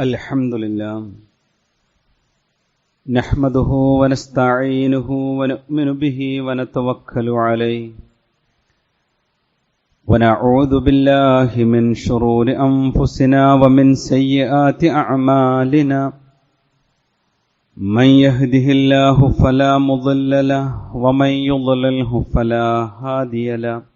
الحمد لله. نحمده ونستعينه ونؤمن به ونتوكل عليه. ونعوذ بالله من شرور أنفسنا ومن سيئات أعمالنا. من يهده الله فلا مضل له ومن يضلله فلا هادي له.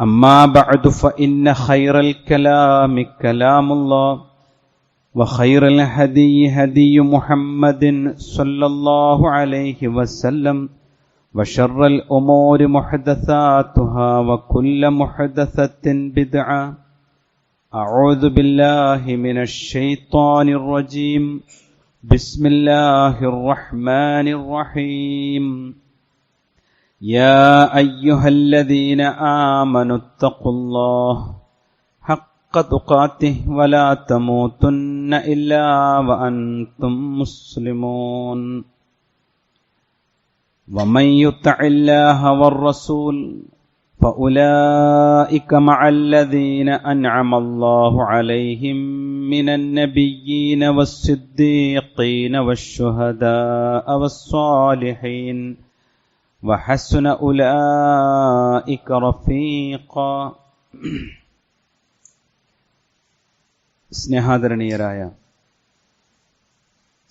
أما بعد فإن خير الكلام كلام الله وخير الهدي هدي محمد صلى الله عليه وسلم وشر الأمور محدثاتها وكل محدثة بدعة. أعوذ بالله من الشيطان الرجيم. بسم الله الرحمن الرحيم. يا أيها الذين آمنوا اتقوا الله حق تقاته ولا تموتن إلا وأنتم مسلمون. ومن يطع الله والرسول فأولئك مع الذين أنعم الله عليهم من النبيين والصديقين والشهداء والصالحين. وحسن أولئك رفيقا സ്നേഹാദരണീയരായ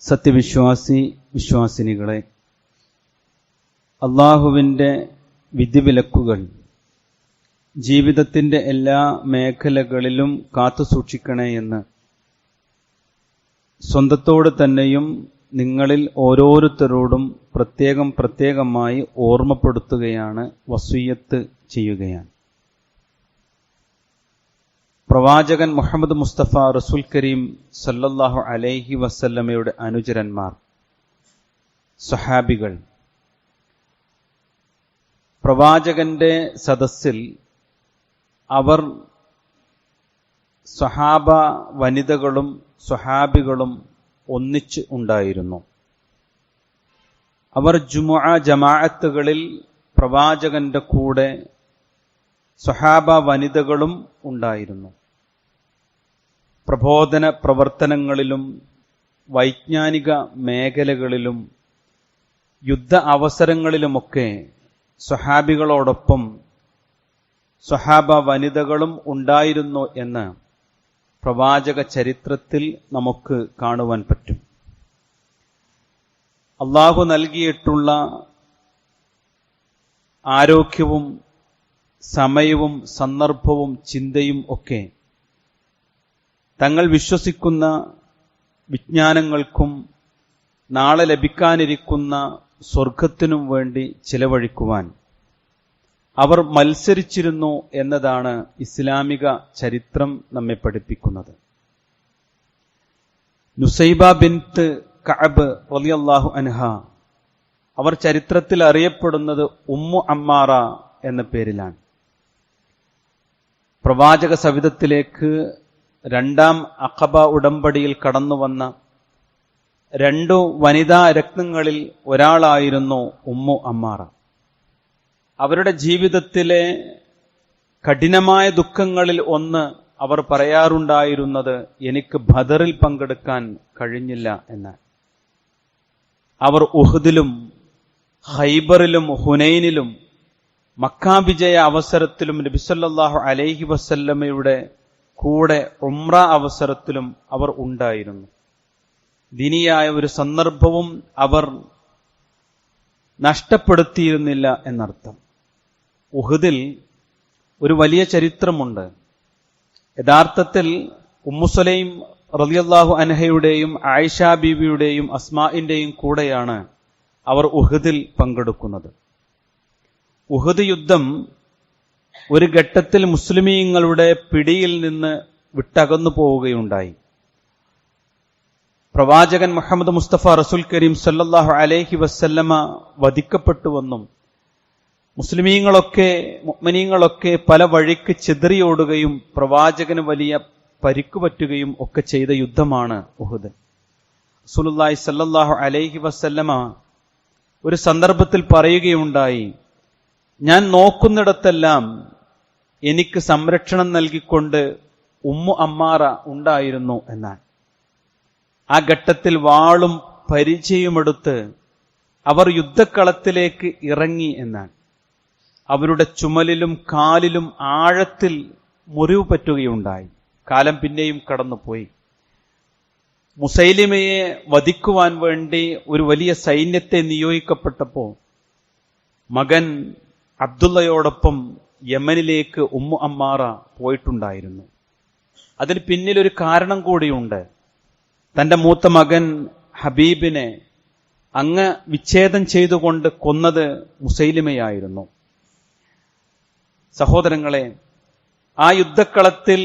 സത്യവിശ്വാസി വിശ്വാസിനികളെ അള്ളാഹുവിൻ്റെ വിധിവിലക്കുകൾ ജീവിതത്തിൻ്റെ എല്ലാ മേഖലകളിലും കാത്തുസൂക്ഷിക്കണേ എന്ന് സ്വന്തത്തോട് തന്നെയും നിങ്ങളിൽ ഓരോരുത്തരോടും പ്രത്യേകം പ്രത്യേകമായി ഓർമ്മപ്പെടുത്തുകയാണ് വസൂയത്ത് ചെയ്യുകയാണ്. പ്രവാചകൻ മുഹമ്മദ് മുസ്തഫ റസുൽ കരീം സല്ലല്ലാഹു അലൈഹി വസല്ലമയുടെ അനുചരന്മാർ സഹാബികൾ. പ്രവാചകന്റെ സദസ്സിൽ അവർ സ്വഹാബ വനിതകളും സ്വഹാബികളും ഒന്നിച്ച് ഉണ്ടായിരുന്നു. അവർ ജുമുഅ ജമാഅത്തുകളിൽ പ്രവാചകന്റെ കൂടെ സ്വഹാബ വനിതകളും ഉണ്ടായിരുന്നു. പ്രബോധന പ്രവർത്തനങ്ങളിലും വൈജ്ഞാനിക മേഖലകളിലും യുദ്ധ അവസരങ്ങളിലുമൊക്കെ സ്വഹാബികളോടൊപ്പം സ്വഹാബ വനിതകളും ഉണ്ടായിരുന്നു എന്ന് പ്രവാചക ചരിത്രത്തിൽ നമുക്ക് കാണുവാൻ പറ്റും. അള്ളാഹു നൽകിയിട്ടുള്ള ആരോഗ്യവും സമയവും സന്ദർഭവും ചിന്തയും ഒക്കെ തങ്ങൾ വിശ്വസിക്കുന്ന വിജ്ഞാനങ്ങൾക്കും നാളെ ലഭിക്കാനിരിക്കുന്ന സ്വർഗത്തിനും വേണ്ടി ചിലവഴിക്കുവാൻ അവർ മത്സരിച്ചിരുന്നു എന്നതാണ് ഇസ്ലാമിക ചരിത്രം നമ്മെ പഠിപ്പിക്കുന്നത്. നുസൈബ ബിൻത്ത് കഅബ് റളിയല്ലാഹു അൻഹ അവർ ചരിത്രത്തിൽ അറിയപ്പെടുന്നത് ഉമ്മു അമ്മാറ എന്ന പേരിലാണ്. പ്രവാചക സവിധത്തിലേക്ക് രണ്ടാം അഖബ ഉടമ്പടിയിൽ കടന്നു വന്ന രണ്ടു വനിതാ രക്തങ്ങളിൽ ഒരാളായിരുന്നു ഉമ്മു അമ്മാറ. അവരുടെ ജീവിതത്തിലെ കഠിനമായ ദുഃഖങ്ങളിൽ ഒന്ന് അവർ പറയാറുണ്ടായിരുന്നത് എനിക്ക് ബദറിൽ പങ്കെടുക്കാൻ കഴിഞ്ഞില്ല എന്ന്. അവർ ഉഹദിലും ഹൈബറിലും ഹുനൈനിലും മക്കാവിജയ അവസരത്തിലും നബിസല്ലാഹു അലൈഹി വസല്ലമയുടെ കൂടെ ഉംറ അവസരത്തിലും അവർ ഉണ്ടായിരുന്നു. ദിനിയായ ഒരു സന്ദർഭവും അവർ നഷ്ടപ്പെടുത്തിയിരുന്നില്ല എന്നർത്ഥം. ഉഹുദിൽ ഒരു വലിയ ചരിത്രമുണ്ട്. യഥാർത്ഥത്തിൽ ഉമ്മുസലൈം റലിയല്ലാഹു അൻഹയുടെയും ആയിഷ ബീവിയുടെയും അസ്മാഇന്റെയും കൂടെയാണ് അവർ ഉഹുദിൽ പങ്കെടുക്കുന്നത്. ഉഹുദ് യുദ്ധം ഒരു ഘട്ടത്തിൽ മുസ്ലിമീങ്ങളുടെ പിടിയിൽ നിന്ന് വിട്ടകന്നു പോവുകയുണ്ടായി. പ്രവാചകൻ മുഹമ്മദ് മുസ്തഫ റസുൽ കരീം സല്ലാഹു അലൈഹി വസല്ലമ വധിക്കപ്പെട്ടുവെന്നും മുസ്ലിമീങ്ങളൊക്കെ മുഅ്മിനീങ്ങളൊക്കെ പല വഴിക്ക് ചിതറിയോടുകയും പ്രവാചകന് വലിയ പരിക്കു പറ്റുകയും ഒക്കെ ചെയ്ത യുദ്ധമാണ് ഉഹുദ്. റസൂലുള്ളാഹി സല്ലാഹു അലൈഹി വസല്ലമ ഒരു സന്ദർഭത്തിൽ പറയുകയുണ്ടായി ഞാൻ നോക്കുന്നിടത്തെല്ലാം എനിക്ക് സംരക്ഷണം നൽകിക്കൊണ്ട് ഉമ്മു അമ്മാറ ഉണ്ടായിരുന്നു എന്നാൽ ആ ഘട്ടത്തിൽ വാളും പരിചയമെടുത്ത് അവർ യുദ്ധക്കളത്തിലേക്ക് ഇറങ്ങി എന്നാൽ അവരുടെ ചുമലിലും കാലിലും ആഴത്തിൽ മുറിവ് പറ്റുകയുണ്ടായി. കാലം പിന്നെയും കടന്നുപോയി. മുസൈലിമയെ വധിക്കുവാൻ വേണ്ടി ഒരു വലിയ സൈന്യത്തെ നിയോഗിക്കപ്പെട്ടപ്പോൾ മകൻ അബ്ദുള്ളയോടൊപ്പം യമനിലേക്ക് ഉമ്മു അമ്മാറ പോയിട്ടുണ്ടായിരുന്നു. അതിന് പിന്നിൽ ഒരു കാരണം കൂടിയുണ്ട്. തന്റെ മൂത്ത മകൻ ഹബീബിനെ അങ്ങ് വിച്ഛേദം ചെയ്തുകൊണ്ട് കൊന്നത് മുസൈലിമയായിരുന്നു. സഹോദരങ്ങളെ ആ യുദ്ധക്കളത്തിൽ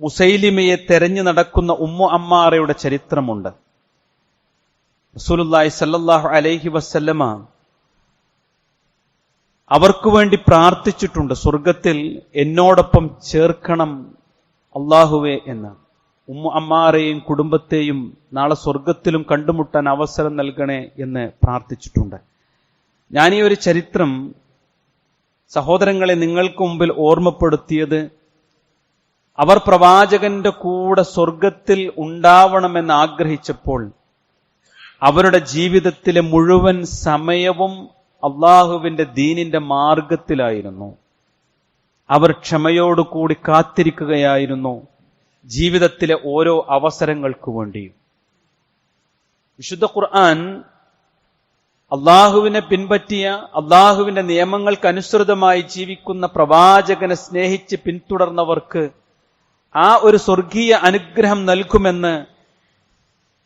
മുസൈലിമയെ തെരഞ്ഞു നടക്കുന്ന ഉമ്മു അമ്മാറയുടെ ചരിത്രമുണ്ട്. റസൂലുള്ളാഹി സല്ലല്ലാഹു അലൈഹി വസല്ലമ അവർക്ക് വേണ്ടി പ്രാർത്ഥിച്ചിട്ടുണ്ട് സ്വർഗത്തിൽ എന്നോടൊപ്പം ചേർക്കണം അള്ളാഹുവെ എന്ന്. ഉമ്മു അമ്മാരെയും കുടുംബത്തെയും നാളെ സ്വർഗത്തിലും കണ്ടുമുട്ടാൻ അവസരം നൽകണേ എന്ന് പ്രാർത്ഥിച്ചിട്ടുണ്ട്. ഞാൻ ഈ ഒരു ചരിത്രം സഹോദരങ്ങളെ നിങ്ങൾക്ക് മുമ്പിൽ ഓർമ്മപ്പെടുത്തിയത് അവർ പ്രവാചകന്റെ കൂടെ സ്വർഗത്തിൽ ഉണ്ടാവണമെന്ന് ആഗ്രഹിച്ചപ്പോൾ അവരുടെ ജീവിതത്തിലെ മുഴുവൻ സമയവും അള്ളാഹുവിന്റെ ദീനിന്റെ മാർഗത്തിലായിരുന്നു. അവർ ക്ഷമയോടുകൂടി കാത്തിരിക്കുകയായിരുന്നു ജീവിതത്തിലെ ഓരോ അവസരങ്ങൾക്കു വേണ്ടിയും. വിശുദ്ധ ഖുർആൻ അള്ളാഹുവിനെ പിൻപറ്റിയ അള്ളാഹുവിന്റെ നിയമങ്ങൾക്കനുസൃതമായി ജീവിക്കുന്ന പ്രവാചകനെ സ്നേഹിച്ച് പിന്തുടർന്നവർക്ക് ആ ഒരു സ്വർഗീയ അനുഗ്രഹം നൽകുമെന്ന്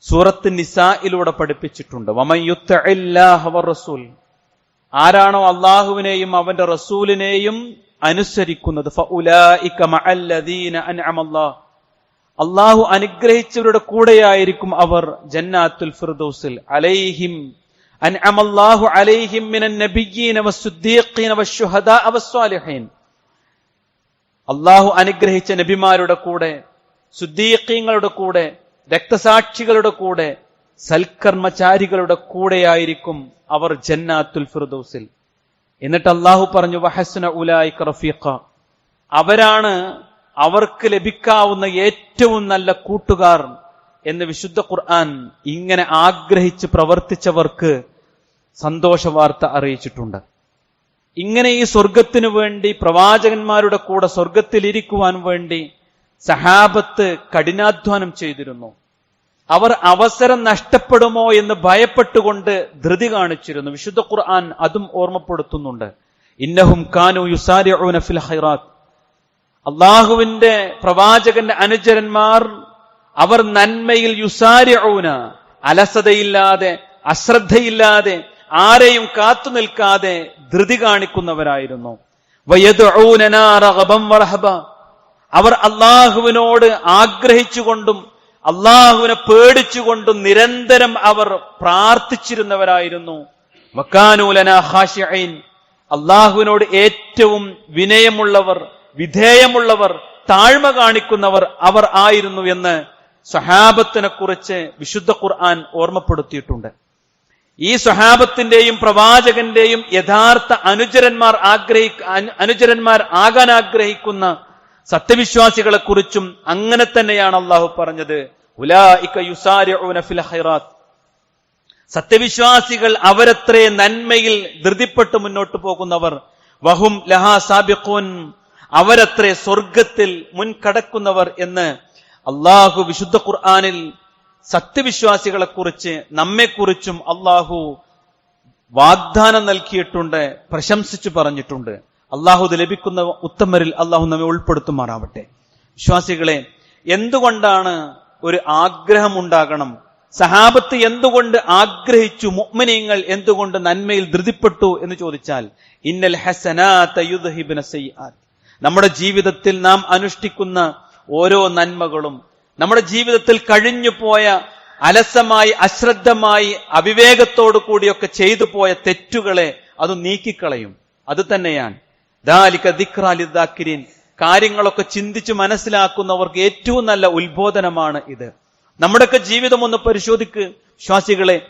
സൂറത്ത് നിസായിലൂടെ പഠിപ്പിച്ചിട്ടുണ്ട്. റസൂൽ. ആരാണോ അള്ളാഹുവിനെയും അവന്റെ റസൂലിനെയും അനുസരിക്കുന്നത്? അള്ളാഹു അനുഗ്രഹിച്ചവരുടെ കൂടെയായിരിക്കും അവർ ജന്നാത്തുൽ ഫിർദൗസിൽ. അലൈഹിം അള്ളാഹു അനുഗ്രഹിച്ച നബിമാരുടെ കൂടെ സുദ്ദീഖീങ്ങളുടെ കൂടെ രക്തസാക്ഷികളുടെ കൂടെ സൽക്കർമ്മചാരികളുടെ കൂടെയായിരിക്കും അവർ ജന്നാത്തുൽ ഫിർദൗസിൽ. എന്നിട്ട് അള്ളാഹു പറഞ്ഞു വഹസ്ന ഉലായി റഫീഖ. അവരാണ് അവർക്ക് ലഭിക്കാവുന്ന ഏറ്റവും നല്ല കൂട്ടുകാർ എന്ന് വിശുദ്ധ ഖുർആൻ ഇങ്ങനെ ആഗ്രഹിച്ച് പ്രവർത്തിച്ചവർക്ക് സന്തോഷ വാർത്ത അറിയിച്ചിട്ടുണ്ട്. ഇങ്ങനെ ഈ സ്വർഗത്തിനു വേണ്ടി പ്രവാചകന്മാരുടെ കൂടെ സ്വർഗത്തിലിരിക്കുവാൻ വേണ്ടി സഹാബത്ത് കഠിനാധ്വാനം ചെയ്തിരുന്നു. അവർ അവസരം നഷ്ടപ്പെടുമോ എന്ന് ഭയപ്പെട്ടുകൊണ്ട് ധൃതി കാണിച്ചിരുന്നു. വിശുദ്ധ ഖുർആൻ അതും ഓർമ്മപ്പെടുത്തുന്നുണ്ട്. ഇന്നഹും കാനു യുസാരി ഫിൽ ഹൈറാത്ത് അള്ളാഹുവിന്റെ പ്രവാചകന്റെ അനുചരന്മാർ അവർ നന്മയിൽ യുസാരി അലസതയില്ലാതെ അശ്രദ്ധയില്ലാതെ ആരെയും കാത്തു നിൽക്കാതെ ധൃതി കാണിക്കുന്നവരായിരുന്നു. അവർ അള്ളാഹുവിനോട് ആഗ്രഹിച്ചുകൊണ്ടും അള്ളാഹുവിനെ പേടിച്ചുകൊണ്ടും നിരന്തരം അവർ പ്രാർത്ഥിച്ചിരുന്നവരായിരുന്നു. വക്കാനൂലന ഹാഷിഅൻ അള്ളാഹുവിനോട് ഏറ്റവും വിനയമുള്ളവർ വിധേയമുള്ളവർ താഴ്മ കാണിക്കുന്നവർ അവർ ആയിരുന്നു എന്ന് സഹാബത്തിനെ കുറിച്ച് വിശുദ്ധ ഖുർആൻ ഓർമ്മപ്പെടുത്തിയിട്ടുണ്ട്. ഈ സ്വഹാബത്തിന്റെയും പ്രവാചകന്റെയും യഥാർത്ഥ അനുചരന്മാർ ആഗ്രഹി അനുചരന്മാർ ആകാൻ ആഗ്രഹിക്കുന്ന സത്യവിശ്വാസികളെ കുറിച്ചും അങ്ങനെ തന്നെയാണ് അള്ളാഹു പറഞ്ഞത്. സത്യവിശ്വാസികൾ അവരത്രേ നന്മയിൽ ധൃതിപ്പെട്ട് മുന്നോട്ട് പോകുന്നവർ. വഹും ലഹാ സാബിഖൂൻ. അവരത്രേ സ്വർഗത്തിൽ മുൻകടക്കുന്നവർ എന്ന് അള്ളാഹു വിശുദ്ധ ഖുർആാനിൽ സത്യവിശ്വാസികളെക്കുറിച്ച് നമ്മെക്കുറിച്ചും അള്ളാഹു വാഗ്ദാനം നൽകിയിട്ടുണ്ട് പ്രശംസിച്ചു പറഞ്ഞിട്ടുണ്ട്. അള്ളാഹു ഇത് ലഭിക്കുന്ന ഉത്തമരിൽ അള്ളാഹു നമ്മെ ഉൾപ്പെടുത്തുമാറാവട്ടെ. വിശ്വാസികളെ എന്തുകൊണ്ടാണ് ഒരു ആഗ്രഹം ഉണ്ടാകണം സഹാബത്ത് എന്തുകൊണ്ട് ആഗ്രഹിച്ചു? മുഅ്മിനീങ്ങൾ എന്തുകൊണ്ട് നന്മയിൽ ധൃതിപ്പെട്ടു എന്ന് ചോദിച്ചാൽ ഇന്നൽ ഹസനാ നമ്മുടെ ജീവിതത്തിൽ നാം അനുഷ്ഠിക്കുന്ന ഓരോ നന്മകളും നമ്മുടെ ജീവിതത്തിൽ കഴിഞ്ഞു പോയ അലസമായി അശ്രദ്ധമായി അവിവേകത്തോടു കൂടിയൊക്കെ ചെയ്തു പോയ തെറ്റുകളെ അത് നീക്കിക്കളയും. അത് തന്നെയാണ്. ദാലിക ദിക്റാലിദാക്കിരീൻ കാര്യങ്ങളൊക്കെ ചിന്തിച്ച് മനസ്സിലാക്കുന്നവർക്ക് ഏറ്റവും നല്ല ഉത്ബോധനമാണ് ഇത്. നമ്മുടെയൊക്കെ ജീവിതം ഒന്ന് പരിശോധിക്ക് ശ്വാസികളെ.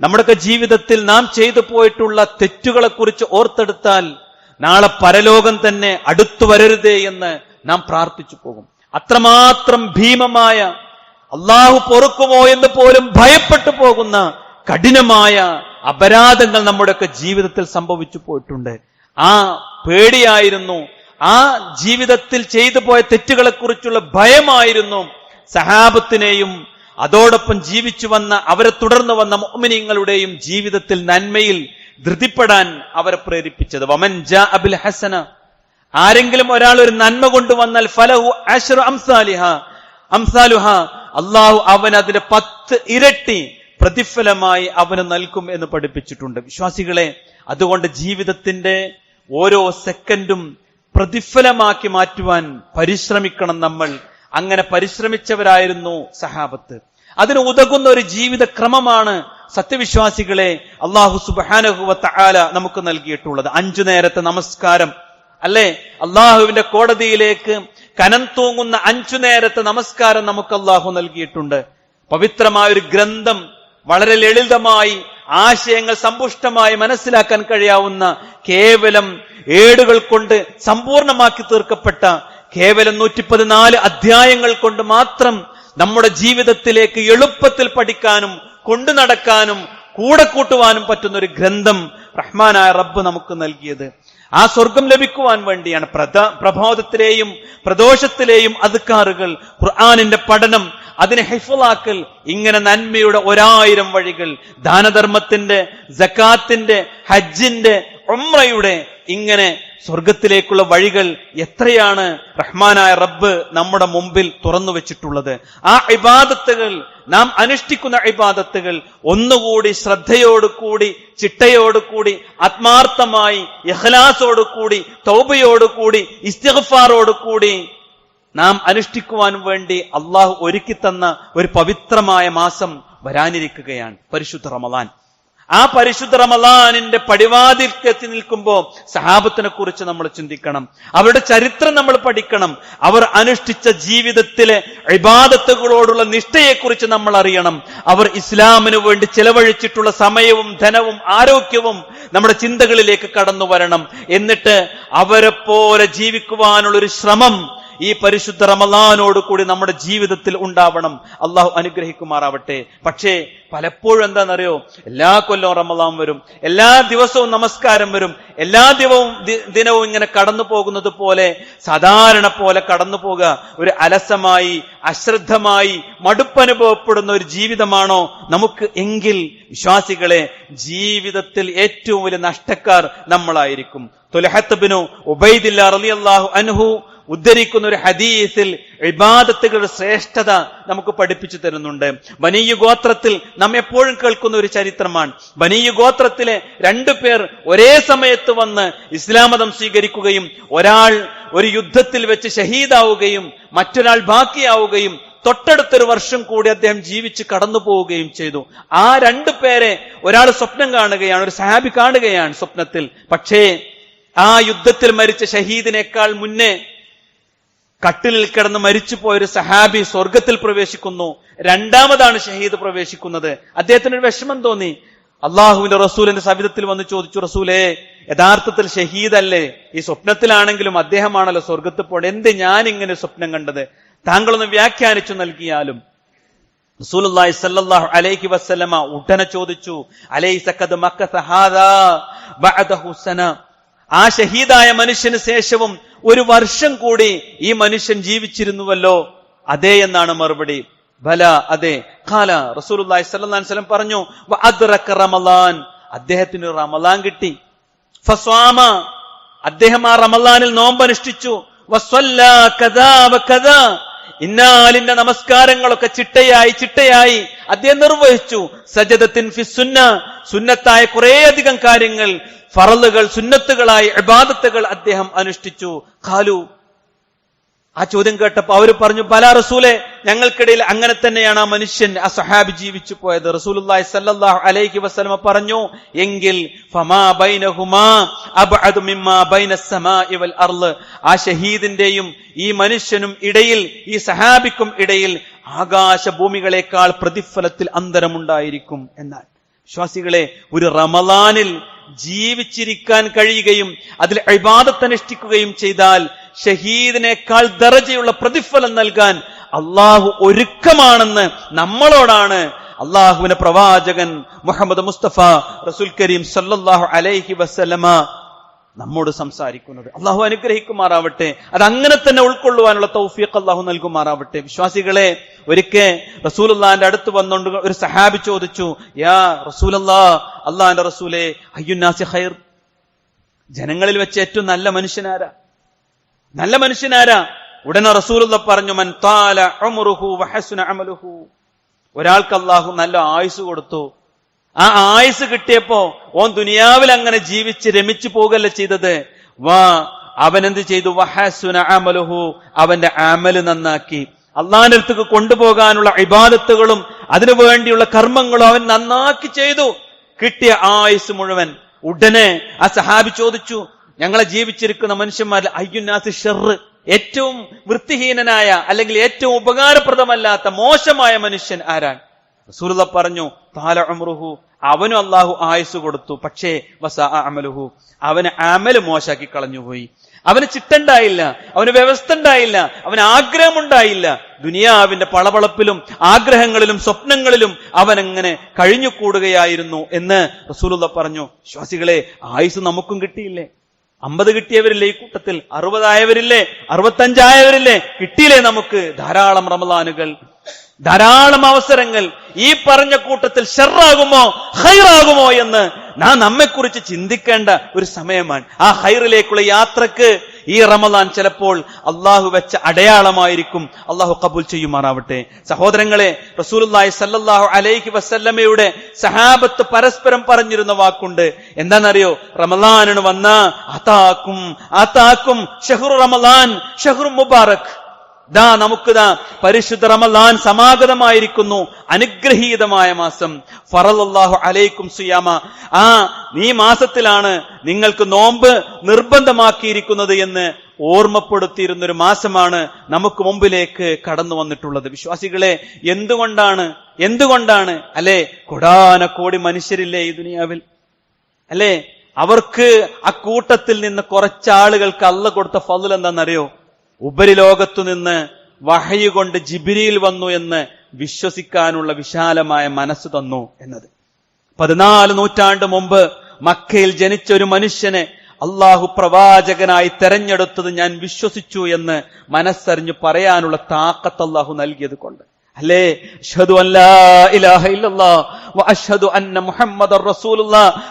നമ്മുടെയൊക്കെ ജീവിതത്തിൽ നാം ചെയ്തു പോയിട്ടുള്ള തെറ്റുകളെ കുറിച്ച് ഓർത്തെടുത്താൽ നാളെ പരലോകം തന്നെ അടുത്തു വരരുതേ എന്ന് നാം പ്രാർത്ഥിച്ചു പോകും. അത്രമാത്രം ഭീമമായ അള്ളാഹു പൊറുക്കുമോ എന്ന് പോലും ഭയപ്പെട്ടു പോകുന്ന കഠിനമായ അപരാധങ്ങൾ നമ്മുടെയൊക്കെ ജീവിതത്തിൽ സംഭവിച്ചു പോയിട്ടുണ്ട്. ആ പേടിയായിരുന്നു ആ ജീവിതത്തിൽ ചെയ്തു പോയ തെറ്റുകളെ കുറിച്ചുള്ള ഭയമായിരുന്നു സഹാബത്തിനെയും അതോടൊപ്പം ജീവിച്ചു വന്ന അവരെ തുടർന്ന് വന്ന മോമിനിങ്ങളുടെയും ജീവിതത്തിൽ നന്മയിൽ ധൃതിപ്പെടാൻ അവരെ പ്രേരിപ്പിച്ചത്. വമൻ ജാ അബിൽ ഹസന ആരെങ്കിലും ഒരാൾ ഒരു നന്മ കൊണ്ടുവന്നാൽ ഫലഹു അഷറു അംസാലിഹ അംസാലുഹ അള്ളാഹു അവൻ അതിന്റെ പത്ത് ഇരട്ടി പ്രതിഫലമായി അവന് നൽകും എന്ന് പഠിപ്പിച്ചിട്ടുണ്ട്. വിശ്വാസികളെ അതുകൊണ്ട് ജീവിതത്തിന്റെ ഓരോ സെക്കൻഡും പ്രതിഫലമാക്കി മാറ്റുവാൻ പരിശ്രമിക്കണം നമ്മൾ. അങ്ങനെ പരിശ്രമിച്ചവരായിരുന്നു സഹാബത്ത്. അതിന് ഉതകുന്ന ഒരു ജീവിത ക്രമമാണ് സത്യവിശ്വാസികളെ അള്ളാഹു സുബാനഹുവത്ത നമുക്ക് നൽകിയിട്ടുള്ളത്. അഞ്ചു നേരത്തെ നമസ്കാരം. അല്ലെ? അള്ളാഹുവിന്റെ കോടതിയിലേക്ക് കനം തൂങ്ങുന്ന അഞ്ചു നേരത്തെ നമസ്കാരം നമുക്ക് അള്ളാഹു നൽകിയിട്ടുണ്ട്. പവിത്രമായ ഒരു ഗ്രന്ഥം വളരെ ലളിതമായി ആശയങ്ങൾ സമ്പുഷ്ടമായി മനസ്സിലാക്കാൻ കഴിയാവുന്ന കേവലം ഏടുകൾ കൊണ്ട് സമ്പൂർണമാക്കി തീർക്കപ്പെട്ട കേവലം നൂറ്റി പതിനാല് അധ്യായങ്ങൾ കൊണ്ട് മാത്രം നമ്മുടെ ജീവിതത്തിലേക്ക് എളുപ്പത്തിൽ പഠിക്കാനും കൊണ്ടു നടക്കാനും കൂടെ കൂട്ടുവാനും പറ്റുന്ന ഒരു ഗ്രന്ഥം റഹ്മാനായ റബ്ബ് നമുക്ക് നൽകിയത്. ആ സ്വർഗം ലഭിക്കുവാൻ വേണ്ടിയാണ് പ്രത പ്രബോധത്തിലെയും പ്രദോഷത്തിലെയും അതുക്കാറുകൾ ഖുർആാനിന്റെ പഠനം അതിനെ ഹിഫുലാക്കൽ ഇങ്ങനെ നന്മയുടെ ഒരായിരം വഴികൾ ദാനധർമ്മത്തിന്റെ ജക്കാത്തിന്റെ ഹജ്ജിന്റെ ഒമ്രയുടെ ഇങ്ങനെ സ്വർഗത്തിലേക്കുള്ള വഴികൾ എത്രയാണ് റഹ്മാനായ റബ്ബ് നമ്മുടെ മുമ്പിൽ തുറന്നു വെച്ചിട്ടുള്ളത്? ആ ഇബാദത്തുകൾ നാം അനുഷ്ഠിക്കുന്ന ഇബാദത്തുകൾ ഒന്നുകൂടി ശ്രദ്ധയോടുകൂടി ചിട്ടയോടുകൂടി ആത്മാർത്ഥമായി യഹ്ലാസോടുകൂടി തൗബയോടുകൂടി ഇസ്തിഗ്ഫാറോടുകൂടി നാം അനുഷ്ഠിക്കുവാൻ വേണ്ടി അള്ളാഹു ഒരുക്കി തന്ന ഒരു പവിത്രമായ മാസം വരാനിരിക്കുകയാണ് പരിശുദ്ധ റമദാൻ. ആ പരിശുദ്ധ റമലാനിന്റെ പടിവാതിൽക്കെത്തി നിൽക്കുമ്പോൾ സഹാബത്തിനെ കുറിച്ച് നമ്മൾ ചിന്തിക്കണം. അവരുടെ ചരിത്രം നമ്മൾ പഠിക്കണം. അവർ അനുഷ്ഠിച്ച ജീവിതത്തിലെ ഇബാദത്തുകളോടുള്ള നിഷ്ഠയെക്കുറിച്ച് നമ്മൾ അറിയണം. അവർ ഇസ്ലാമിന് വേണ്ടി ചെലവഴിച്ചിട്ടുള്ള സമയവും ധനവും ആരോഗ്യവും നമ്മുടെ ചിന്തകളിലേക്ക് കടന്നു വരണം. എന്നിട്ട് അവരെ പോലെ ജീവിക്കുവാനുള്ള ഒരു ശ്രമം ഈ പരിശുദ്ധ റമലാനോട് കൂടി നമ്മുടെ ജീവിതത്തിൽ ഉണ്ടാവണം. അള്ളാഹു അനുഗ്രഹിക്കുമാറാവട്ടെ. പക്ഷേ പലപ്പോഴും എന്താണെന്നറിയോ? എല്ലാ കൊല്ലവും റമലാൻ വരും. എല്ലാ ദിവസവും നമസ്കാരം വരും. എല്ലാ ദിവവും ദിനവും ഇങ്ങനെ കടന്നു പോകുന്നത് പോലെ സാധാരണ പോലെ കടന്നു പോകുക ഒരു അലസമായി അശ്രദ്ധമായി മടുപ്പനുഭവപ്പെടുന്ന ഒരു ജീവിതമാണോ? നമുക്ക് എങ്കിൽ വിശ്വാസികളെ ജീവിതത്തിൽ ഏറ്റവും വലിയ നഷ്ടക്കാർ നമ്മളായിരിക്കും. തുലഹത്തബിനു ഉബൈദില്ല റളിയല്ലാഹു അൻഹു ഉദ്ധരിക്കുന്ന ഒരു ഹദീസിൽ ഇബാദത്തുകളുടെ ശ്രേഷ്ഠത നമുക്ക് പഠിപ്പിച്ചു തരുന്നുണ്ട്. ബനീയു ഗോത്രത്തിൽ നാം എപ്പോഴും കേൾക്കുന്ന ഒരു ചരിത്രമാണ്. ബനീയു ഗോത്രത്തിലെ രണ്ടു പേർ ഒരേ സമയത്ത് വന്ന് ഇസ്ലാം മതം സ്വീകരിക്കുകയും ഒരാൾ ഒരു യുദ്ധത്തിൽ വെച്ച് ഷഹീദാവുകയും മറ്റൊരാൾ ബാക്കിയാവുകയും തൊട്ടടുത്തൊരു വർഷം കൂടി അദ്ദേഹം ജീവിച്ച് കടന്നു പോവുകയും ചെയ്തു. ആ രണ്ടു പേരെ ഒരാൾ സ്വപ്നം കാണുകയാണ് ഒരു സഹാബി കാണുകയാണ് സ്വപ്നത്തിൽ. പക്ഷേ ആ യുദ്ധത്തിൽ മരിച്ച ഷഹീദിനേക്കാൾ മുന്നേ കട്ടിലിൽ കിടന്ന് മരിച്ചു പോയൊരു സഹാബി സ്വർഗത്തിൽ പ്രവേശിക്കുന്നു. രണ്ടാമതാണ് ഷഹീദ് പ്രവേശിക്കുന്നത്. അദ്ദേഹത്തിന് ഒരു വിഷമം തോന്നി. അള്ളാഹുവിന്റെ റസൂലിന്റെ സവിധത്തിൽ വന്ന് ചോദിച്ചു റസൂലേ യഥാർത്ഥത്തിൽ ഷഹീദല്ലേ? ഈ സ്വപ്നത്തിലാണെങ്കിലും അദ്ദേഹമാണല്ലോ സ്വർഗത്ത് പോയത് എന്ത് ഞാൻ ഇങ്ങനെ സ്വപ്നം കണ്ടത്? താങ്കളൊന്ന് വ്യാഖ്യാനിച്ചു നൽകിയാലും. റസൂലുള്ളാഹി അലൈഹി വസല്ലമ ഉടനെ ചോദിച്ചു അലൈസ ഹാദാ ബഅദഹു സന. ആ ഷഹീദായ മനുഷ്യന് ശേഷവും ഒരു വർഷം കൂടി ഈ മനുഷ്യൻ ജീവിച്ചിരുന്നുവല്ലോ. അതേ എന്നാണ് മറുപടി. ബല അതെ. ഖാല റസൂലുള്ളാഹി സ്വല്ലല്ലാഹു അലൈഹി വസല്ലം പറഞ്ഞു വ അദ്റക റമളാൻ അദ്ദേഹത്തിന് റമളാൻ കിട്ടി. ഫസ്വാമ അദ്ദേഹം ആ റമളാനിൽ നോമ്പനുഷ്ഠിച്ചു. വസ്വല്ല കദാ വകദാ ഇന്നാലിന്റെ നമസ്കാരങ്ങളൊക്കെ ചിട്ടയായി ചിട്ടയായി. അദ്ദേഹം നിർവഹിച്ചു. സജദത്തിൻ ഫിസുന്ന സുന്നത്തായ കുറേയധികം കാര്യങ്ങൾ ഫറലുകൾ സുന്നത്തുകളായി ഇബാദത്തുകൾ അദ്ദേഹം അനുഷ്ഠിച്ചു. ഖാലു ആ ചോദ്യം കേട്ടപ്പോ അവർ പറഞ്ഞു പല റസൂലെ ഞങ്ങൾക്കിടയിൽ അങ്ങനെ തന്നെയാണ് ആ മനുഷ്യൻ ആ സഹാബി ജീവിച്ചു പോയത്. സല്ലല്ലാഹു അലൈഹി വസല്ലമ പറഞ്ഞു എങ്കിൽ ഫമാ ബൈനഹുമാ മിമ്മാ വൽ അർൾ ആ ഷഹീദിന്റെയും ഈ മനുഷ്യനും ഇടയിൽ ഈ സഹാബിക്കും ഇടയിൽ ആകാശ ഭൂമികളെക്കാൾ പ്രതിഫലത്തിൽ അന്തരമുണ്ടായിരിക്കും എന്നാൽ വിശ്വാസികളെ ഒരു റമലാനിൽ ജീവിച്ചിരിക്കാൻ കഴിയുകയും അതിൽ അഭിബാധത്തനുഷ്ഠിക്കുകയും ചെയ്താൽ ഷഹീദിനേക്കാൾ ദറജയുള്ള പ്രതിഫലം നൽകാൻ അള്ളാഹു ഒരുക്കമാണെന്ന് നമ്മളോടാണ്. അള്ളാഹുവിന്റെ പ്രവാചകൻ മുഹമ്മദ് മുസ്തഫ റസുൽ കരീം സല്ലാഹു അലൈഹി വസല്ലമ നമ്മോട് സംസാരിക്കുന്നത്. അള്ളാഹു അനുഗ്രഹിക്കുമാറാവട്ടെ. അത് അങ്ങനെ തന്നെ ഉൾക്കൊള്ളുവാനുള്ള തൗഫീഖ് അള്ളാഹു നൽകുമാറാവട്ടെ. വിശ്വാസികളെ ഒരിക്കൽ റസൂലുള്ളാന്റെ അടുത്ത് വന്നുകൊണ്ട് ഒരു സഹാബി ചോദിച്ചു യാ റസൂലല്ലാ അള്ളാന്റെ റസൂലെ അയ്യുന്നാസി ഖൈർ? ജനങ്ങളിൽ വെച്ച് ഏറ്റവും നല്ല മനുഷ്യനാരാ? നല്ല മനുഷ്യനാരാ? ഉടനെ റസൂലുള്ള പറഞ്ഞു മൻ താല ഉംറുഹു വഹസുന അമലുഹു. ഒരാൾക്ക് അള്ളാഹു നല്ല ആയുസ് കൊടുത്തു. ആ ആയുസ് കിട്ടിയപ്പോ ഓൻ ദുനിയാവിൽ അങ്ങനെ ജീവിച്ച് രമിച്ചു പോകല്ല ചെയ്തത്? വാ അവൻ എന്ത് ചെയ്തു? വഹസുന അമലുഹു അവന്റെ അമൽ നന്നാക്കി. അള്ളാന്റെ അടുത്തേക്ക് കൊണ്ടുപോകാനുള്ള ഇബാദത്തുകളും അതിനു വേണ്ടിയുള്ള കർമ്മങ്ങളും അവൻ നന്നാക്കി ചെയ്തു. കിട്ടിയ ആയുസ് മുഴുവൻ. ഉടനെ ആ സഹാബി ചോദിച്ചു ഞങ്ങളെ ജീവിച്ചിരിക്കുന്ന മനുഷ്യന്മാരിൽ അയ്യുനാസ് ഷെറ് ഏറ്റവും വൃത്തിഹീനനായ അല്ലെങ്കിൽ ഏറ്റവും ഉപകാരപ്രദമല്ലാത്ത മോശമായ മനുഷ്യൻ ആരാൻ റസൂലുള്ള പറഞ്ഞു താല അമ്രുഹു അവനും അള്ളാഹു ആയുസ് കൊടുത്തു. പക്ഷേ വസ അമലുഹു അവന് അമൽ മോശാക്കി കളഞ്ഞുപോയി. അവന് ചിട്ടുണ്ടായില്ല. അവന് വ്യവസ്ഥ ഉണ്ടായില്ല അവന് ആഗ്രഹമുണ്ടായില്ല. ദുനിയാവിന്റെ പളവളപ്പിലും ആഗ്രഹങ്ങളിലും സ്വപ്നങ്ങളിലും അവൻ അങ്ങനെ കഴിഞ്ഞു കൂടുകയായിരുന്നു എന്ന് റസൂലുള്ള പറഞ്ഞു വിശ്വാസികളെ ആയുസ് നമുക്കും കിട്ടിയില്ലേ? അമ്പത് കിട്ടിയവരില്ലേ ഈ കൂട്ടത്തിൽ? അറുപതായവരില്ലേ? അറുപത്തഞ്ചായവരില്ലേ? കിട്ടിയില്ലേ നമുക്ക് ധാരാളം റമദാനുകൾ? ധാരാളം അവസരങ്ങൾ. ഈ പറഞ്ഞ കൂട്ടത്തിൽ ഷെറാകുമോ ഹൈറാകുമോ എന്ന് നാം നമ്മെക്കുറിച്ച് ചിന്തിക്കേണ്ട ഒരു സമയമാണ്. ആ ഹൈറിലേക്കുള്ള യാത്രയ്ക്ക് ഈ റമദാൻ ചിലപ്പോൾ അള്ളാഹു വെച്ച അടയാളമായിരിക്കും. അള്ളാഹു കബൂൽ ചെയ്യുമാറാവട്ടെ. സഹോദരങ്ങളെ റസൂലുള്ളാഹി സല്ലാഹു അലൈഹി വസല്ലമയുടെ സഹാബത്ത് പരസ്പരം പറഞ്ഞിരുന്ന വാക്കുണ്ട്. എന്താണെന്നറിയോ? റമദാനാണ് വന്ന അതാക്കും അതാക്കും ഷെഹ്റു റമദാൻ ഷെഹ്റു മുബാറക്. ദാ നമുക്ക് ദാ പരിശുദ്ധ റമലാൻ സമാഗതമായിരിക്കുന്നു. അനുഗ്രഹീതമായ മാസം. ഫറലല്ലാഹു അലൈക്കും സുയാമ. ആ ഈ മാസത്തിലാണ് നിങ്ങൾക്ക് നോമ്പ് നിർബന്ധമാക്കിയിരിക്കുന്നത് എന്ന് ഓർമ്മപ്പെടുത്തിയിരുന്ന ഒരു മാസമാണ് നമുക്ക് മുമ്പിലേക്ക് കടന്നു വന്നിട്ടുള്ളത്. വിശ്വാസികളെ എന്തുകൊണ്ടാണ്? എന്തുകൊണ്ടാണ്? അല്ലെ? കൊടാന കോടി മനുഷ്യരില്ലേ ഈ ദുനിയാവിൽ? അല്ലെ? അവർക്ക് ആ കൂട്ടത്തിൽ നിന്ന് കുറച്ചാളുകൾക്ക് അല്ല കൊടുത്ത ഫضൽ എന്താണെന്നറിയോ? ഉപരിലോകത്തു നിന്ന് വഹയു കൊണ്ട് ജിബിരിയിൽ വന്നു എന്ന് വിശ്വസിക്കാനുള്ള വിശാലമായ മനസ്സ് തന്നു എന്നത്. പതിനാല് നൂറ്റാണ്ട് മുമ്പ് മക്കയിൽ ജനിച്ച ഒരു മനുഷ്യനെ അള്ളാഹു പ്രവാചകനായി തെരഞ്ഞെടുത്തത് ഞാൻ വിശ്വസിച്ചു എന്ന് മനസ്സറിഞ്ഞു പറയാനുള്ള താക്കത്ത് അള്ളാഹു നൽകിയത് കൊണ്ട്. അല്ലേ?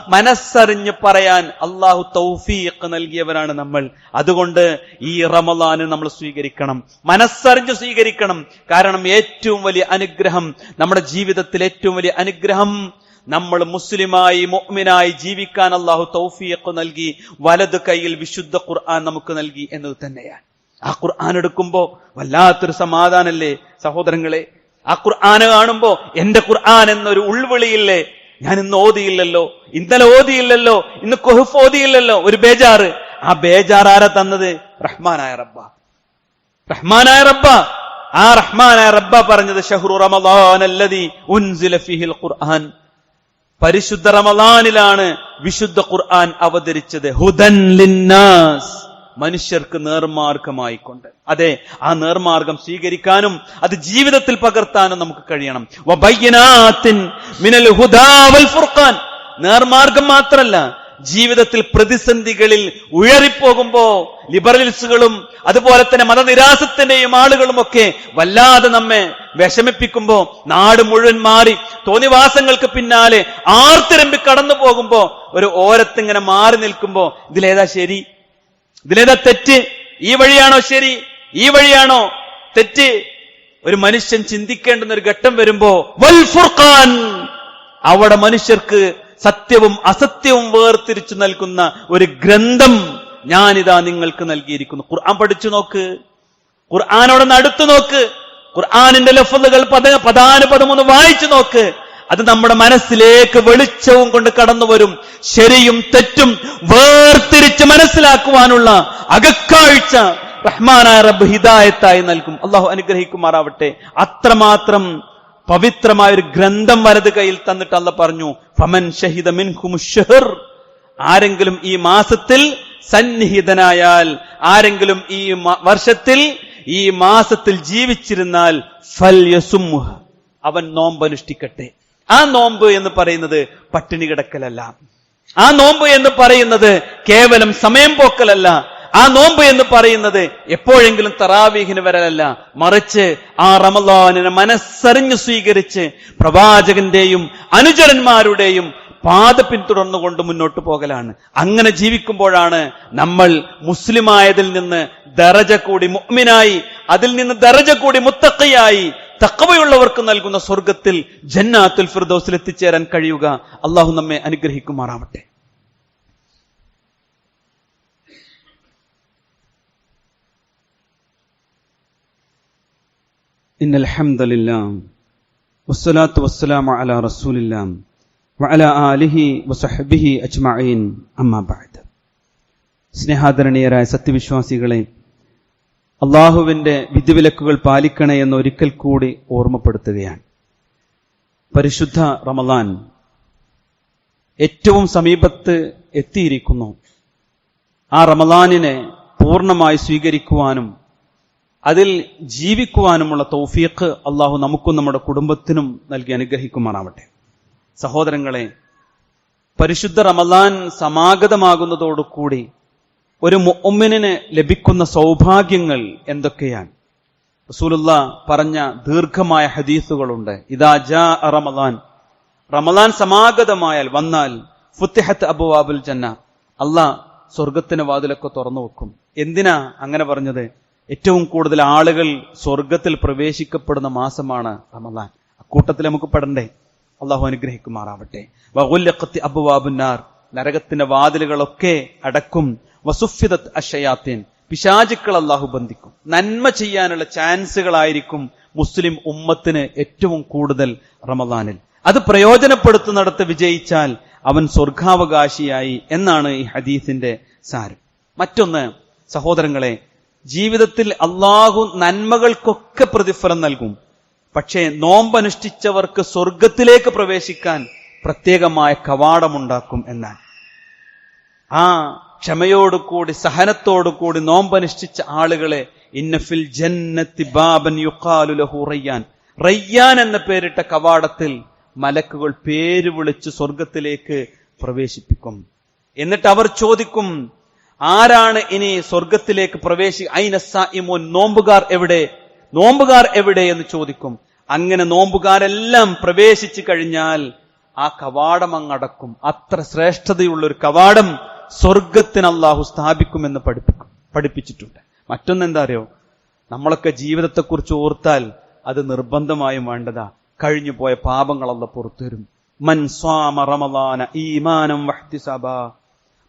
മനസ്സറിഞ്ഞ് പറയാൻ അള്ളാഹു തൗഫീഖ് നൽകിയവരാണ് നമ്മൾ. അതുകൊണ്ട് ഈ റമലാന് നമ്മൾ സ്വീകരിക്കണം. മനസ്സറിഞ്ഞ് സ്വീകരിക്കണം. കാരണം ഏറ്റവും വലിയ അനുഗ്രഹം നമ്മുടെ ജീവിതത്തിൽ ഏറ്റവും വലിയ അനുഗ്രഹം നമ്മൾ മുസ്ലിമായി മുഅ്മിനായി ജീവിക്കാൻ അള്ളാഹു തൗഫീഖ് നൽകി വലത് കൈയിൽ വിശുദ്ധ ഖുർആൻ നമുക്ക് നൽകി എന്നത് തന്നെയാണ്. ആ ഖുർആൻ എടുക്കുമ്പോ വല്ലാത്തൊരു സമാധാനല്ലേ സഹോദരങ്ങളെ? ആ ഖുർആൻ കാണുമ്പോ എന്റെ ഖുർആൻ എന്നൊരു ഉൾവിളിയില്ലേ? ഞാൻ ഇന്ന് ഓതിയില്ലല്ലോ ഇന്നലെ ഓതിയില്ലല്ലോ ഇന്ന് കൊഹഫ് ഓതിയില്ലല്ലോ ഒരു ബേജാറ്. ആ ബേജാർ ആരാ തന്നത്? റഹ്മാനായ റബ്ബ. റഹ്മാനായ റബ്ബ. ആ റഹ്മാനായ റബ്ബ പറഞ്ഞത് ഷഹ്റു റമദാൻ അല്ലദി ഉൻസില ഫീഹിൽ ഖുർആൻ. പരിശുദ്ധ റമദാനിലാണ് വിശുദ്ധ ഖുർആൻ അവതരിച്ചത്. ഹുദൻ ലിന്നാസ്. മനുഷ്യർക്ക് നേർമാർഗമായിക്കൊണ്ട്. അതെ ആ നേർമാർഗം സ്വീകരിക്കാനും അത് ജീവിതത്തിൽ പകർത്താനും നമുക്ക് കഴിയണം. മിനൽ ഫുർഖാൻ. നേർമാർഗം മാത്രല്ല ജീവിതത്തിൽ പ്രതിസന്ധികളിൽ ഉയറിപ്പോകുമ്പോ ലിബറലിസ്റ്റുകളും അതുപോലെ തന്നെ മതനിരാസത്തിന്റെയും ആളുകളും ഒക്കെ വല്ലാതെ നമ്മെ വിഷമിപ്പിക്കുമ്പോ നാട് മുഴുവൻ മാറി തോന്നിവാസങ്ങൾക്ക് പിന്നാലെ ആർത്തിരമ്പി കടന്നു പോകുമ്പോ ഒരു ഓരത്തിങ്ങനെ മാറി നിൽക്കുമ്പോ ഇതിലേതാ ശരി? ഇതിലേതാ തെറ്റ്? ഈ വഴിയാണോ ശരി? ഈ വഴിയാണോ തെറ്റ്? ഒരു മനുഷ്യൻ ചിന്തിക്കേണ്ടുന്ന ഒരു ഘട്ടം വരുമ്പോ വൽ ഫുർഖാൻ അവിടെ മനുഷ്യർക്ക് സത്യവും അസത്യവും വേർതിരിച്ചു നൽകുന്ന ഒരു ഗ്രന്ഥം ഞാനിതാ നിങ്ങൾക്ക് നൽകിയിരിക്കുന്നു. ഖുർആൻ പഠിച്ചു നോക്ക്. ഖുർആാനോടൊന്ന് അടുത്തു നോക്ക്. ഖുർആാനിന്റെ ലഫ്ലുകൾ പദ പദാനുപദമൊന്ന് വായിച്ചു നോക്ക്. അത് നമ്മുടെ മനസ്സിലേക്ക് വെളിച്ചവും കൊണ്ട് കടന്നു വരും. ശരിയും തെറ്റും വേർതിരിച്ച് മനസ്സിലാക്കുവാനുള്ള അകക്കാഴ്ച റഹ്മാനായ റബ്ബ് ഹിദായത്തായി നൽകും. അള്ളാഹു അനുഗ്രഹിക്കുമാറാവട്ടെ. അത്രമാത്രം പവിത്രമായ ഒരു ഗ്രന്ഥം വലത് കയ്യിൽ തന്നിട്ട് അല്ല പറഞ്ഞു ഫമൻ ഷഹിദ മിൻഹും ആരെങ്കിലും ഈ മാസത്തിൽ സന്നിഹിതനായാൽ ആരെങ്കിലും ഈ വർഷത്തിൽ ഈ മാസത്തിൽ ജീവിച്ചിരുന്നാൽ ഫൽ അവൻ നോമ്പ് അനുഷ്ഠിക്കട്ടെ ആ നോമ്പ് എന്ന് പറയുന്നത് പട്ടിണി കിടക്കലല്ല. ആ നോമ്പ് എന്ന് പറയുന്നത് കേവലം സമയം പോക്കലല്ല. ആ നോമ്പ് എന്ന് പറയുന്നത് എപ്പോഴെങ്കിലും തറാവീഹിന് വരലല്ല. മറിച്ച് ആ റമലാനിനെ മനസ്സറിഞ്ഞു സ്വീകരിച്ച് പ്രവാചകന്റെയും അനുചരന്മാരുടെയും പാത പിന്തുടർന്നുകൊണ്ട് മുന്നോട്ട് പോകലാണ്. അങ്ങനെ ജീവിക്കുമ്പോഴാണ് നമ്മൾ മുസ്ലിമായതിൽ നിന്ന് ദറജ കൂടി മുഹ്മിനായി അതിൽ നിന്ന് ദറജ കൂടി മുത്തക്കയായി തക്കവയുള്ളവർക്ക് നൽകുന്ന സ്വർഗത്തിൽ ജന്നാത്തുൽ ഫിർദൗസിൽ എത്തിച്ചേരാൻ കഴിയുക അള്ളാഹു നമ്മെ അനുഗ്രഹിക്കുമാറാവട്ടെ إن الحمد لله والصلاة والسلام على رسول الله وعلى آله وصحبه أجمعين أما بعد സ്നേഹാദരണീയരായ സത്യവിശ്വാസികളെ അള്ളാഹുവിന്റെ വിധിവിലക്കുകൾ പാലിക്കണേ എന്ന് ഒരിക്കൽ കൂടി ഓർമ്മപ്പെടുത്തുകയാണ്. പരിശുദ്ധ റമദാൻ ഏറ്റവും സമീപത്ത് എത്തിയിരിക്കുന്നു. ആ റമദാനിനെ പൂർണമായി സ്വീകരിക്കുവാനും അതിൽ ജീവിക്കുവാനുമുള്ള തൗഫീഖ് അള്ളാഹു നമുക്കും നമ്മുടെ കുടുംബത്തിനും നൽകി അനുഗ്രഹിക്കുമാറാവട്ടെ. സഹോദരങ്ങളെ പരിശുദ്ധ റമദാൻ സമാഗതമാകുന്നതോടുകൂടി ഒരു ഒമ്മിനെ ലഭിക്കുന്ന സൗഭാഗ്യങ്ങൾ എന്തൊക്കെയാണ്? റസൂലുള്ള പറഞ്ഞ ദീർഘമായ ഹദീസുകളുണ്ട്. ഇതാ ജാ റമദാൻ. റമദാൻ സമാഗതമായാൽ വന്നാൽ ഫുത്തിഹത്ത് അബുവാബുൽ ജന്ന. അല്ലാ സ്വർഗത്തിന് വാതിലൊക്കെ തുറന്നു വെക്കും. എന്തിനാ അങ്ങനെ പറഞ്ഞത്? ഏറ്റവും കൂടുതൽ ആളുകൾ സ്വർഗത്തിൽ പ്രവേശിക്കപ്പെടുന്ന മാസമാണ് റമദാൻ. അക്കൂട്ടത്തിൽ നമുക്ക് പെടണ്ടേ? അള്ളാഹു അനുഗ്രഹിക്കുമാറാവട്ടെ. വകുല്ലക്കത്തി അബുവാബുന്നാർ നരകത്തിന്റെ വാതിലുകളൊക്കെ അടക്കും. വസുഫിദത്ത് അഷയാത്തീൻ. പിശാചുക്കൾ അള്ളാഹു ബന്ധിക്കും. നന്മ ചെയ്യാനുള്ള ചാൻസുകളായിരിക്കും മുസ്ലിം ഉമ്മത്തിന് ഏറ്റവും കൂടുതൽ റമദാനിൽ. അത് പ്രയോജനപ്പെടുത്തുന്നിടത്ത് വിജയിച്ചാൽ അവൻ സ്വർഗാവകാശിയായി എന്നാണ് ഈ ഹദീസിന്റെ സാരം. മറ്റൊന്ന് സഹോദരങ്ങളെ ജീവിതത്തിൽ അള്ളാഹു നന്മകൾക്കൊക്കെ പ്രതിഫലം നൽകും. പക്ഷേ നോമ്പനുഷ്ഠിച്ചവർക്ക് സ്വർഗത്തിലേക്ക് പ്രവേശിക്കാൻ പ്രത്യേകമായ കവാടമുണ്ടാക്കും എന്നാൽ ആ ക്ഷമയോടുകൂടി സഹനത്തോടുകൂടി നോമ്പനുഷ്ഠിച്ച ആളുകളെ ഇന്നഫിൽ ജന്നത്തി ബാബൻ യുക്കാലു ലഹു റയ്യാൻ. റയ്യാൻ എന്ന പേരിട്ട കവാടത്തിൽ മലക്കുകൾ പേര് വിളിച്ച് സ്വർഗത്തിലേക്ക് പ്രവേശിപ്പിക്കും. എന്നിട്ട് അവർ ചോദിക്കും ആരാണ് ഇനി സ്വർഗത്തിലേക്ക് പ്രവേശി ഐനസായിമോൻ നോമ്പുകാർ എവിടെ? നോമ്പുകാർ എവിടെ എന്ന് ചോദിക്കും. അങ്ങനെ നോമ്പുകാരെല്ലാം പ്രവേശിച്ചു കഴിഞ്ഞാൽ ആ കവാടം അങ്ങടക്കും അത്ര ശ്രേഷ്ഠതയുള്ള ഒരു കവാടം സ്വർഗത്തിന് അള്ളാഹു സ്ഥാപിക്കുമെന്ന് പഠിപ്പിക്കും പഠിപ്പിച്ചിട്ടുണ്ട്. മറ്റൊന്ന് എന്താ അറിയോ? നമ്മളൊക്കെ ജീവിതത്തെക്കുറിച്ച് ഓർത്താൽ അത് നിർബന്ധമായും വേണ്ടതാ. കഴിഞ്ഞു പോയ പാപങ്ങളല്ല പുറത്തുവരും. മൻ സ്വാമ റമദാന ഈമാനം വഹ്തിസബ.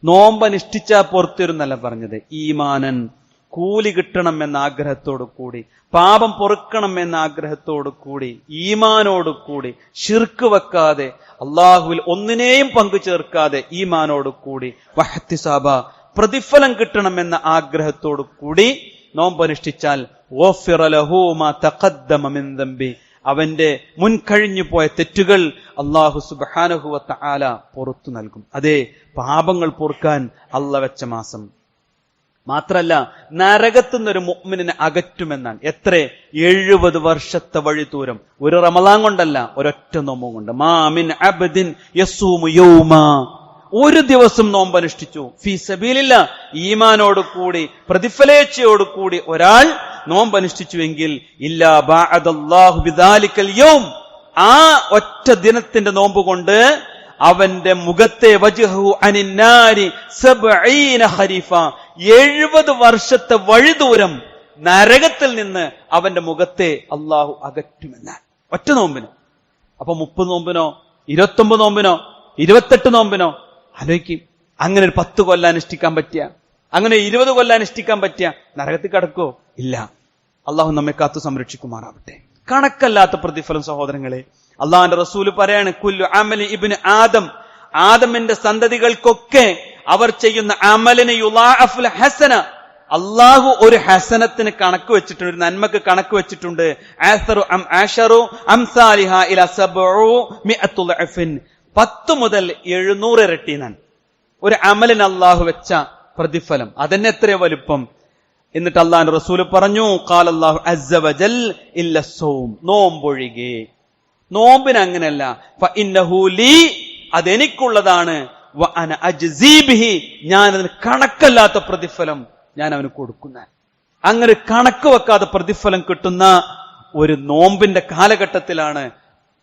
നോമ്പനുഷ്ഠിച്ചാ പുറത്തുവരുന്നല്ല പറഞ്ഞത്. ഈമാനൻ കൂലി കിട്ടണം എന്ന ആഗ്രഹത്തോടു കൂടി പാപം പൊറുക്കണം എന്ന ആഗ്രഹത്തോടു കൂടി ഈമാനോടു കൂടി ശിർക്ക് വെക്കാതെ അള്ളാഹുവിൽ ഒന്നിനെയും പങ്കു ചേർക്കാതെ ഈമാനോടു കൂടി വഹത്തിസാബ പ്രതിഫലം കിട്ടണം എന്ന ആഗ്രഹത്തോടു കൂടി നോമ്പനുഷ്ഠിച്ചാൽ അവന്റെ മുൻകഴിഞ്ഞു പോയ തെറ്റുകൾ അള്ളാഹു സുബാനഹുവത്ത ആല പുറത്തു നൽകും. അതെ പാപങ്ങൾ പൊറുക്കാൻ അള്ള വെച്ച മാസം. മാത്രല്ല നരകത്തുനിന്നൊരു മുഗ്മിനെ അകറ്റുമെന്നാണ്. എത്ര? എഴുപത് വർഷത്തെ വഴി ദൂരം. ഒരു റമലാൻ കൊണ്ടല്ല ഒരൊറ്റ നോമ്പും കൊണ്ട്. മാമിൻ അബദിൻ ഒരു ദിവസം നോമ്പ് അനുഷ്ഠിച്ചു ഫീസബീലില്ല ഈമാനോട് കൂടി പ്രതിഫലേച്ഛയോട് കൂടി ഒരാൾ നോമ്പ് അനുഷ്ഠിച്ചുവെങ്കിൽ ഇല്ലാ ആ ഒറ്റ ദിനത്തിന്റെ നോമ്പ് കൊണ്ട് അവന്റെ മുഖത്തെ ഖരീഫ. എഴുപത് വർഷത്തെ വഴിദൂരം നരകത്തിൽ നിന്ന് അവന്റെ മുഖത്തെ അള്ളാഹു അകറ്റുമെന്നാണ്. ഒറ്റ നോമ്പിന്? അപ്പൊ മുപ്പത് നോമ്പിനോ? ഇരുപത്തൊമ്പത് നോമ്പിനോ? ഇരുപത്തെട്ട് നോമ്പിനോ? ആലോചിക്കും. അങ്ങനെ ഒരു പത്ത് കൊല്ലം അനുഷ്ഠിക്കാൻ പറ്റിയ. അങ്ങനെ ഇരുപത് കൊല്ലം അനുഷ്ഠിക്കാൻ പറ്റിയ. നരകത്തിൽ കിടക്കോ ഇല്ല. അള്ളാഹു നമ്മെ കാത്തു സംരക്ഷിക്കുമാറാവട്ടെ. കണക്കല്ലാത്ത പ്രതിഫലം സഹോദരങ്ങളെ അള്ളാഹിന്റെ റസൂൽ പറയാണ് കുല്ലു അമലി ഇബിന് ആദം. ആദമിന്റെ സന്തതികൾക്കൊക്കെ അവർ ചെയ്യുന്ന അമലിന് യുലാഅഫുൽ ഹസന. അള്ളാഹു ഒരു ഹസനത്തിന് കണക്ക് വെച്ചിട്ടുണ്ട് ഒരു നന്മക്ക് കണക്ക് വെച്ചിട്ടുണ്ട്. പത്ത് മുതൽ എഴുന്നൂറ് ഇരട്ടി നൻ. ഒരു അമലിന് അള്ളാഹു വെച്ച പ്രതിഫലം. അതന്നെ എത്ര വലുപ്പം. എന്നിട്ട് അള്ളാഹു റസൂൽ പറഞ്ഞു കാലല്ലാഹു അള്ളാഹു അസ്സവജൽ ഇല്ല നോമ്പൊഴികെ. നോമ്പിന് അങ്ങനെയല്ല അതെനിക്കുള്ളതാണ്. ഞാൻ അതിന് കണക്കല്ലാത്ത പ്രതിഫലം ഞാൻ അവന് കൊടുക്കുന്ന. അങ്ങനെ കണക്ക് വെക്കാതെ പ്രതിഫലം കിട്ടുന്ന ഒരു നോമ്പിന്റെ കാലഘട്ടത്തിലാണ്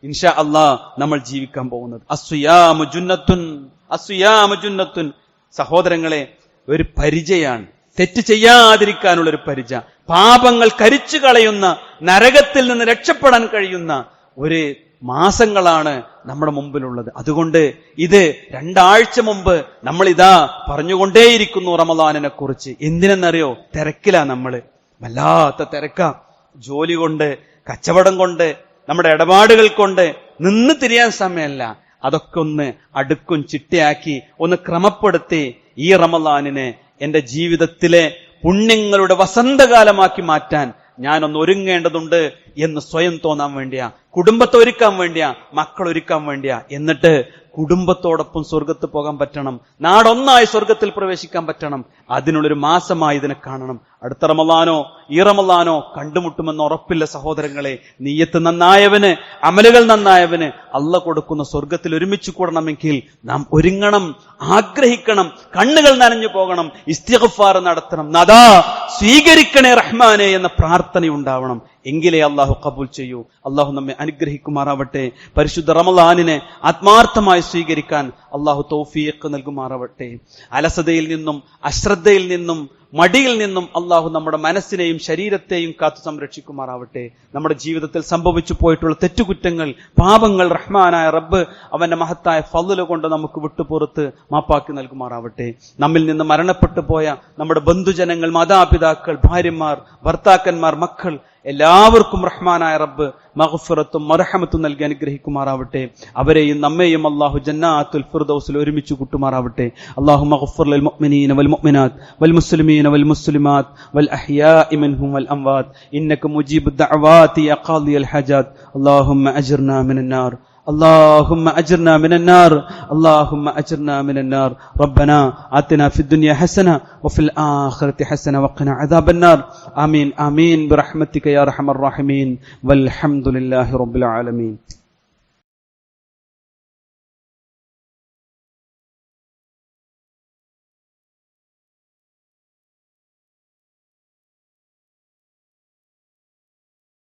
ഇൻഷാ അള്ളാ നമ്മൾ ജീവിക്കാൻ പോകുന്നത്. അസുയാമുജുന്നത്തുൻ അസുയാമുജുന്നത്തുൻ അസുയാമു ജുന്നത്തുൻ. സഹോദരങ്ങളെ ഒരു പരിചയാണ്. തെറ്റ് ചെയ്യാതിരിക്കാനുള്ള ഒരു പരിച. പാപങ്ങൾ കരിച്ചു കളയുന്ന നരകത്തിൽ നിന്ന് രക്ഷപ്പെടാൻ കഴിയുന്ന ഒരു മാസങ്ങളാണ് നമ്മുടെ മുമ്പിലുള്ളത്. അതുകൊണ്ട് ഇത് രണ്ടാഴ്ച മുമ്പ് നമ്മൾ ഇതാ പറഞ്ഞുകൊണ്ടേയിരിക്കുന്നു റമദാനിനെ കുറിച്ച് എന്തിനെന്നറിയോ? തിരക്കിലാ നമ്മൾ. വല്ലാത്ത തിരക്കാ. ജോലി കൊണ്ട് കച്ചവടം കൊണ്ട് നമ്മുടെ ഇടപാടുകൾ കൊണ്ട് നിന്ന് തിരിയാൻ സമയമല്ല അതൊക്കെ ഒന്ന് അടുക്കും ചിട്ടയാക്കി ഒന്ന് ക്രമപ്പെടുത്തി ഈ റമദാനിനെ എന്റെ ജീവിതത്തിലെ പുണ്യങ്ങളുടെ വസന്തകാലമാക്കി മാറ്റാൻ ഞാനൊന്ന് ഒരുങ്ങേണ്ടതുണ്ട് എന്ന് സ്വയം തോന്നാൻ വേണ്ടിയാ. കുടുംബത്തെ ഒരുക്കാൻ വേണ്ടിയാ. മക്കൾ ഒരുക്കാൻ വേണ്ടിയാ. എന്നിട്ട് കുടുംബത്തോടൊപ്പം സ്വർഗത്ത് പോകാൻ പറ്റണം. നാടൊന്നായി സ്വർഗത്തിൽ പ്രവേശിക്കാൻ പറ്റണം. അതിനുള്ളൊരു മാസമായി ഇതിനെ കാണണം. അടുത്ത റമലാനോ ഈ റമലാനോ കണ്ടുമുട്ടുമെന്ന് ഉറപ്പില്ല സഹോദരങ്ങളെ. നീയത്ത് നന്നായവന് അമലുകൾ നന്നായവന് അല്ല കൊടുക്കുന്ന സ്വർഗത്തിൽ ഒരുമിച്ച് കൂടണമെങ്കിൽ നാം ഒരുങ്ങണം ആഗ്രഹിക്കണം കണ്ണുകൾ നനഞ്ഞു പോകണം ഇസ്തിഗ്ഫാർ നടത്തണം. നദാ സ്വീകരിക്കണേ റഹ്മാനെ എന്ന പ്രാർത്ഥന ഉണ്ടാവണം എങ്കിലേ അള്ളാഹു കബൂൽ ചെയ്യൂ. അള്ളാഹു നമ്മെ അനുഗ്രഹിക്കുമാറാവട്ടെ. പരിശുദ്ധ റമലാനിനെ ആത്മാർത്ഥമായി സ്വീകരിക്കാൻ അള്ളാഹു തൗഫീഖ് നൽകുമാറാവട്ടെ. അലസതയിൽ നിന്നും അശ്രദ്ധയിൽ നിന്നും മടിയിൽ നിന്നും അള്ളാഹു നമ്മുടെ മനസ്സിനെയും ശരീരത്തെയും കാത്തു സംരക്ഷിക്കുമാറാവട്ടെ. നമ്മുടെ ജീവിതത്തിൽ സംഭവിച്ചു പോയിട്ടുള്ള തെറ്റുകുറ്റങ്ങൾ പാപങ്ങൾ റഹ്മാനായ റബ്ബ് അവന്റെ മഹത്തായ ഫضൽ കൊണ്ട് നമുക്ക് വിട്ടുപുറത്ത് മാപ്പാക്കി നൽകുമാറാവട്ടെ. നമ്മിൽ നിന്ന് മരണപ്പെട്ടു പോയ നമ്മുടെ ബന്ധുജനങ്ങൾ മാതാപിതാക്കൾ ഭാര്യമാർ ഭർത്താക്കന്മാർ മക്കൾ എല്ലാവർക്കും റഹ്മാനായ റബ്ബ് മഹഫിറത്തും മറഹമത്തും നൽകി അനുഗ്രഹിക്കുമാറാവട്ടെ. അവരെയും നമ്മെയും അള്ളാഹു ജന്നാത്തുൽ ഫിർദൗസിൽ ഒരുമിച്ച് കൂട്ടുമാറാവട്ടെ. അള്ളാഹു മഹഫുർ ലിൽ മുഅ്മിനീന വൽ മുഅ്മിനാത്ത് വൽ മുസ്ലിമീന വൽ മുസ്ലിമാത്ത് വൽ അഹ്യാഇ മിൻഹും വൽ അംവാത്ത്. ഇന്നക മുജീബു ദഅവാതി യാ ഖാദിയൽ ഹജാത്ത് അല്ലാഹുമ്മ അജ്ർനാ മിനൻ നാർ. اللهم أجرنا من النار اللهم أجرنا من النار. ربنا آتنا في الدنيا حسنة وفي الآخرة حسنة وقنا عذاب النار. آمين آمين. برحمتك يا أرحم الراحمين. والحمد لله رب العالمين.